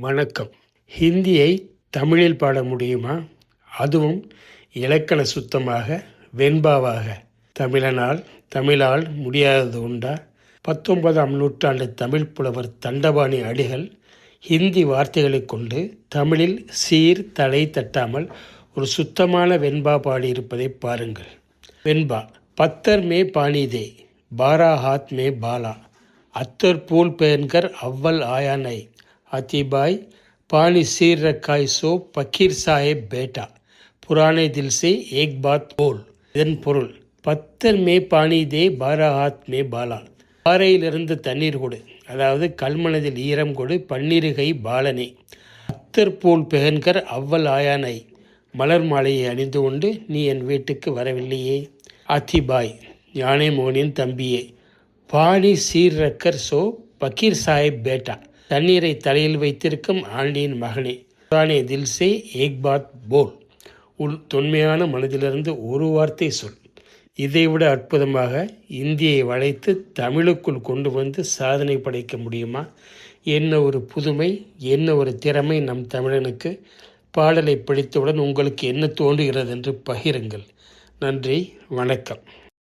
வணக்கம். ஹிந்தியை தமிழில் பாட முடியுமா? அதுவும் இலக்கண சுத்தமாக வெண்பாவாக. தமிழனால் தமிழால் முடியாதது உண்டா? பத்தொன்பதாம் நூற்றாண்டு தமிழ் புலவர் தண்டபாணி அடிகள் ஹிந்தி வார்த்தைகளை கொண்டு தமிழில் சீர் தலை தட்டாமல் ஒரு சுத்தமான வெண்பா பாடியிருப்பதை பாருங்கள். வெண்பா பத்தர் மே பாணிதே பாராஹாத் பாரா ஹாத் மே பாலா அத்தர் பூல் பேன்கர் அவ்வல் ஆயானை அத்திபாய் பானி சீர் ரக்காய் சோ பக்கீர் சாஹேப் பேட்டா. புராணே தில் சே ஏக் பாத் போல். இதன் பொருள் பத்தர் மே பானி தே பாராஹாத் மே பாலா பாறையிலிருந்து தண்ணீர் கொடு. அதாவது கல்மனதில் ஈரம் கொடு பன்னிருகை பாலனே. அத்தர் போல் பெகன்கர் அவ்வல் ஆயானை. மலர் மாலையை அணிந்து கொண்டு நீ என் வீட்டுக்கு வரவில்லையே. அத்திபாய் ஞானே மோனின் தம்பியே. பாணி சீர்ரக்கர் சோ பக்கீர் சாஹிப் பேட்டா. தண்ணீரை தலையில் வைத்திருக்கும் ஆண்டியின் மகனே. புரானே தில்சே ஏக் பாத் போல். உள் தொன்மையான மனதிலிருந்து ஒரு வார்த்தை சொல். இதைவிட அற்புதமாக இந்தியை வளைத்து தமிழுக்குள் கொண்டு வந்து சாதனை படைக்க முடியுமா? என்ன ஒரு புதுமை என்ன ஒரு திறமை நம் தமிழனுக்கு? பாடலை படித்தவுடன் உங்களுக்கு என்ன தோன்றுகிறது என்று பகிருங்கள். நன்றி வணக்கம்.